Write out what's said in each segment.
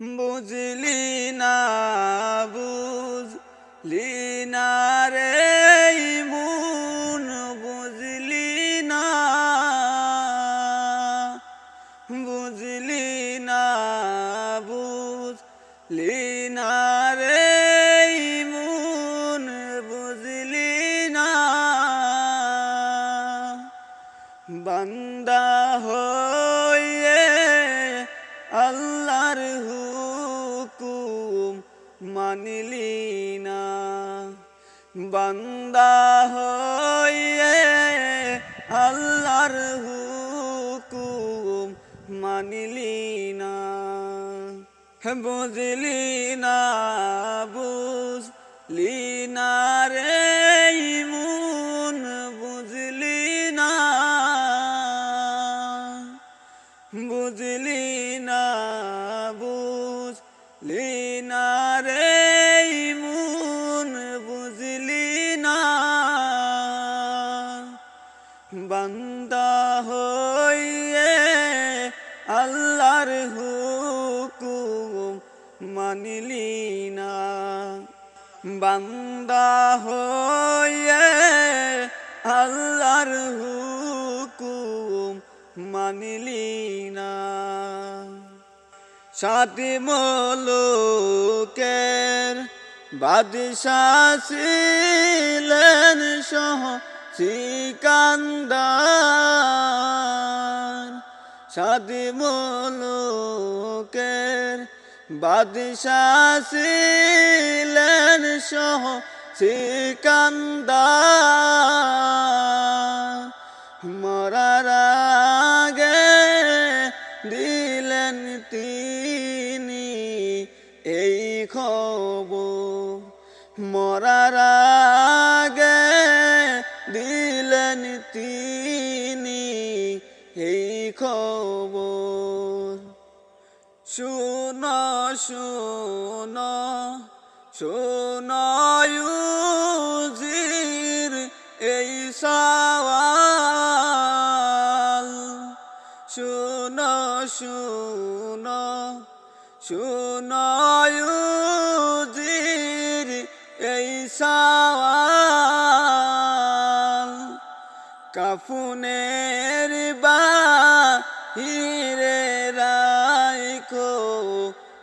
বুঝলি না বুঝলি না রে মন বুঝলি না। বুঝলি না বুঝলি না রে মন বুঝলি না। বান্দা হয়ে আল্লাহর হুকুম মানিলি না। বান্দা হয়ে আল্লাহর হুকুম মানিলি না। বুঝলি না বুঝলি না রে। মানিলি না বান্দা হইয়ে আল্লাহর হুকুম মানিলি না সাথী মলোকের বাদশাহ ছিলেন সহ সিকান্দার। সাথী মলোকের বাদশাহ ছিলেন সহ আগে দিলেন তিনি এই খবর। মরার দিলেন তিনি এই খবর। শুন শুন শুন ইউজির এই সওয়াল। শুন শুন শুন ইউজির এই সওয়াল। কাফুনের বাহিরে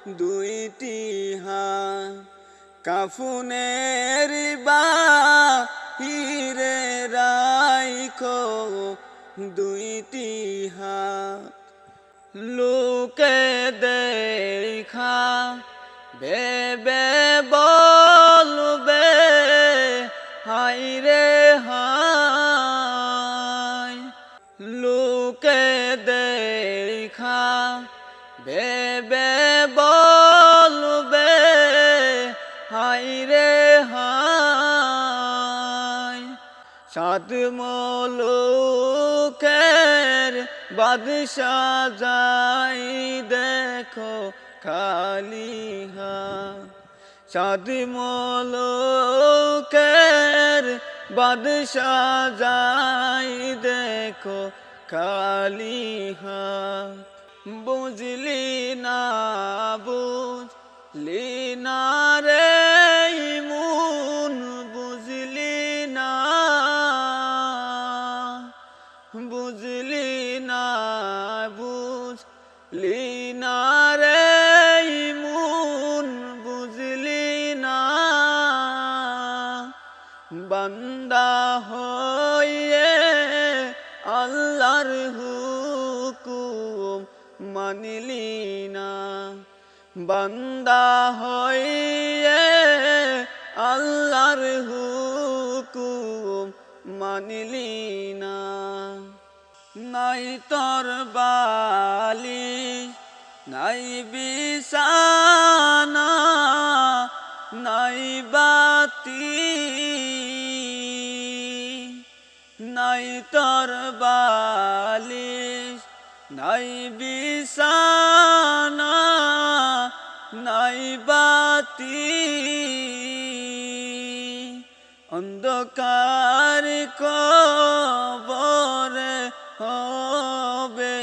দুইটি হাত, কাফুনের বাহিরে রাইকো দুইটি হাত। লোকে দেখা, ভেবে বলবে হাই রে হাই লোকে দেখা ভেবে বলবে হাই রে হাই সাত মলোকের বাদশাহ যাই দেখো খালি হাত। সাত মলোকের বাদশাহ যাই দেখো খালি হাত। বুঝলি না বুঝলি না রে মন বুঝলি না বুঝলি না বুঝলি না রে মন বুঝলি না। বান্দা হয়ে আল্লাহর মানিলি না বান্দা হয়ে আল্লাহর হুকুম মানিলি না নাই তোর বালি, নাই বিছানা, নাই বাতি। নাই তোর বালিশ নাই বিছানা নাই বাতি। অন্ধকার কবরে হবে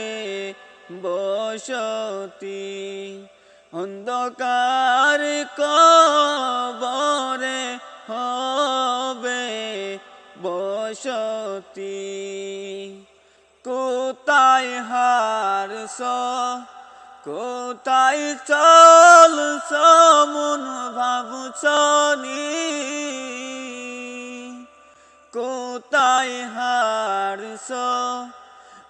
বসতি। অন্ধকার কবরে হবে বসতি। কোথায় হারস কোথায় চল সমন ভাবছনি কোথায় হারস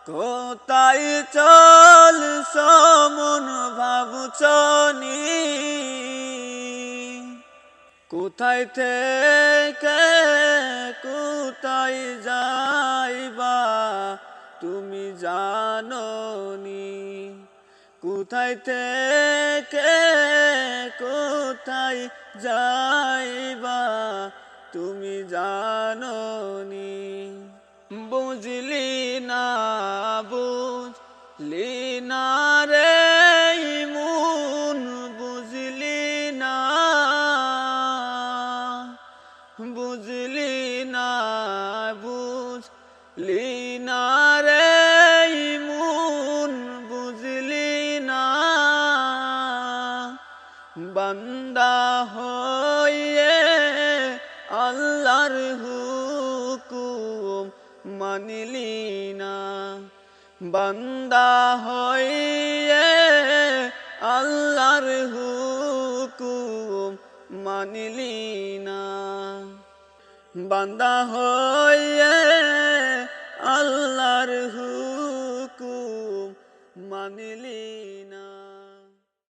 কোথায় চল সমন ভাবছনি কোথায় থেকে কোথায় যাইবা তুমি জাননি কোথায় থেকে, কোথায় যাইবা তুমি জাননি। বুঝলি না বুঝলি না রে মন বুঝলি না বুঝলি না, বুঝলি হয়ে আল্লাহর হুকুম মানিলি না। বান্দা হয়ে আল্লাহর হুকুম মানিলি না। বান্দা হয়ে আল্লাহর হুকুম মানিলি